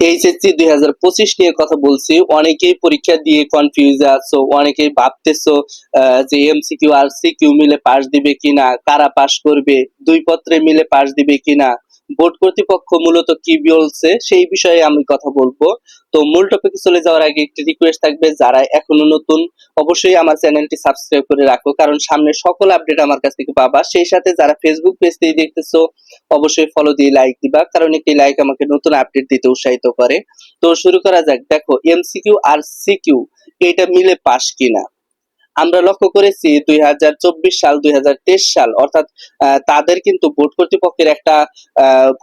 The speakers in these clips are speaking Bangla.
এইচএসসি দুই হাজার পঁচিশ নিয়ে কথা বলছি। অনেকেই পরীক্ষা দিয়ে কনফিউজ আছো, অনেকেই ভাবতেছো যে এমসিকিউ আর সিকিউ মিলে পাশ দিবে কিনা, কারা পাশ করবে, দুই পত্রে মিলে পাশ দিবে কিনা। বোর্ড কর্তৃপক্ষ মূলত কি বলছে সেই বিষয়ে আমি কথা বলব। তো মূল টপিকে চলে যাওয়ার আগে একটি রিকোয়েস্ট থাকবে, যারা এখনও নতুন, অবশ্যই আমার চ্যানেলটি সাবস্ক্রাইব করে রাখো, কারণ সামনে সকল আপডেট আমার কাছ থেকে পাবা। সেই সাথে যারা ফেসবুক পেজ থেকে দেখতেছো, অবশ্যই ফলো দিয়ে লাইক দিবা, কারণ একটি লাইক আমাকে নতুন আপডেট দিতে উৎসাহিত করে। তো শুরু করা যাক। দেখো এমসিকিউ আর সিকিউ এটা মিলে পাস কিনা? আমরা লক্ষ্য করেছি দুই সাল দুই সাল, অর্থাৎ তাদের কিন্তু বোর্ড কর্তৃপক্ষের একটা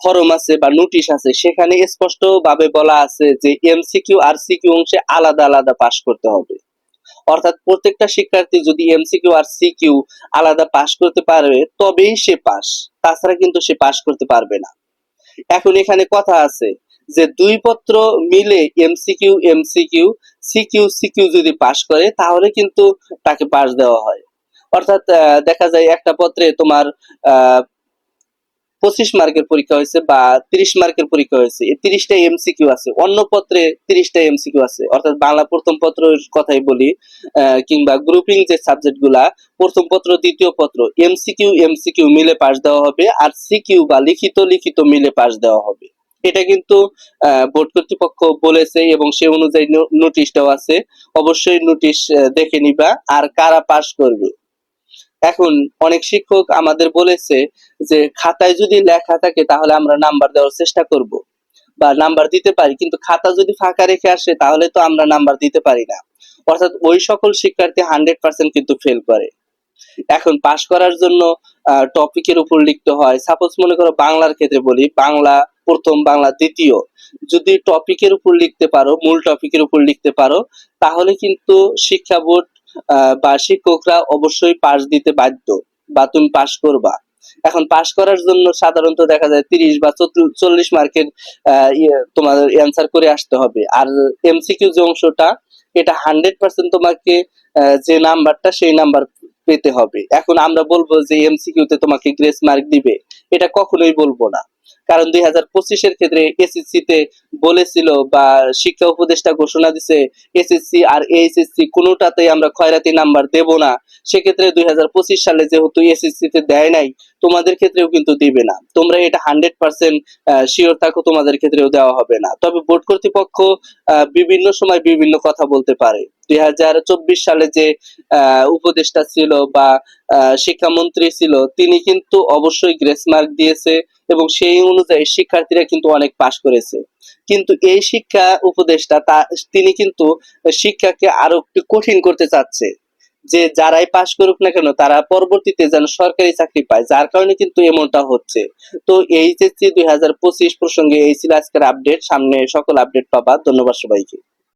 ফরম আছে বা নোটিশ আছে। সেখানে স্পষ্ট ভাবে বলা আছে যে এমসিকিউ আর সিকিউ অংশে আলাদা আলাদা পাশ করতে হবে। অর্থাৎ প্রত্যেকটা শিক্ষার্থী যদি এমসিকিউ আর সিকিউ আলাদা পাশ করতে পারবে, তবেই সে পাস তাছাড়া কিন্তু সে পাস করতে পারবে না। এখন এখানে কথা আছে যে দুই পত্র মিলে এমসিকিউ এমসিকিউ সিকিউ সিকিউ যদি পাস করে, তাহলে কিন্তু তাকে পাস দেওয়া হয়। অর্থাৎ দেখা যায় একটা পত্রে তোমার পঁচিশ মার্কের পরীক্ষা হয়েছে বা তিরিশ মার্কের পরীক্ষা হয়েছে তিরিশটা এমসিকিউ আছে। অন্য পত্রে তিরিশটা এমসিকিউ আছে। অর্থাৎ বাংলা প্রথম পত্রের কথাই বলি কিংবা গ্রুপিং যে সাবজেক্টগুলা, প্রথম পত্র, দ্বিতীয় পত্র এমসিকিউ এমসিকিউ মিলে পাশ দেওয়া হবে, আর সিকিউ বা লিখিত লিখিত মিলে পাশ দেওয়া হবে। এটা কিন্তু বোর্ড কর্তৃপক্ষ বলেছে এবং সে অনুযায়ী নোটিশটাও আছে। অবশ্যই নোটিশ দেখে নিবা আর কারা পাস করবে। এখন অনেক শিক্ষক আমাদের বলেছে যে, খাতায় যদি লেখা থাকে তাহলে আমরা নাম্বার দেওয়ার চেষ্টা করব। বা নাম্বার দিতে পারি, কিন্তু খাতা যদি ফাঁকা রেখে আসে তাহলে তো আমরা নাম্বার দিতে পারি না। অর্থাৎ ওই সকল শিক্ষার্থী হান্ড্রেড পার্সেন্ট কিন্তু ফেল করে। এখন পাশ করার জন্য টপিকের উপর লিখতে হয়। সাপোজ মনে করো বাংলার ক্ষেত্রে বলি, বাংলা প্রথম বাংলা দ্বিতীয়। যদি টপিকের উপর লিখতে পারো মূল টপিকের উপর লিখতে পারো তাহলে কিন্তু শিক্ষা বোর্ড বা শিক্ষকরা অবশ্যই পাশ দিতে বাধ্য বা তুমি পাশ করবা। এখন পাস করার জন্য সাধারণত দেখা যায় তিরিশ বা চল্লিশ মার্কের ইয়ে, তোমার অ্যান্সার করে আসতে হবে। আর এমসিকিউ যে অংশটা এটা হান্ড্রেড পার্সেন্ট তোমাকে যে নাম্বারটা সেই নাম্বার পেতে হবে। এখন আমরা বলব যে এমসিকিউ তে তোমাকে গ্রেস মার্ক দিবে। এটা কখনোই বলব না। কারণ দুই হাজার পঁচিশের ক্ষেত্রে এসএসসি তে বলেছিল বা শিক্ষা উপদেষ্টা ঘোষণা দিছে, এসএসসি আর এএসএসসি কোনোটাতেই আমরা খয়রাতি নাম্বার দেব না। সেক্ষেত্রে দুই হাজার পঁচিশ সালে যেহেতু এসএসসি তে দেয় নাই তোমাদের ক্ষেত্রেও কিন্তু দিবে না। তোমরা এটা হান্ড্রেড পার্সেন্ট শিওর থাকো, তোমাদের ক্ষেত্রেও দেওয়া হবে না। তবে বোর্ড কর্তৃপক্ষ বিভিন্ন সময় বিভিন্ন কথা বলতে পারে। দুই হাজার চব্বিশ সালে যে উপদেষ্টা ছিল বা শিক্ষামন্ত্রী ছিল, তিনি কিন্তু অবশ্যই গ্রেস মার্ক দিয়েছে এবং সেই অনুযায়ী শিক্ষার্থীরা কিন্তু অনেক পাশ করেছে। কিন্তু এই শিক্ষা উপদেষ্টা তিনি কিন্তু শিক্ষাকে আরও একটু কঠিন করতে চাচ্ছে। যে যারাই পাশ করুক না কেন, তারা পরবর্তীতে যেন সরকারি চাকরি পায়, যার কারণে কিন্তু এমনটা হচ্ছে। তো এইচএসসি দুই হাজার পঁচিশ প্রসঙ্গে এই ছিল আজকের আপডেট সামনে সকল আপডেট পাবা। ধন্যবাদ সবাইকে।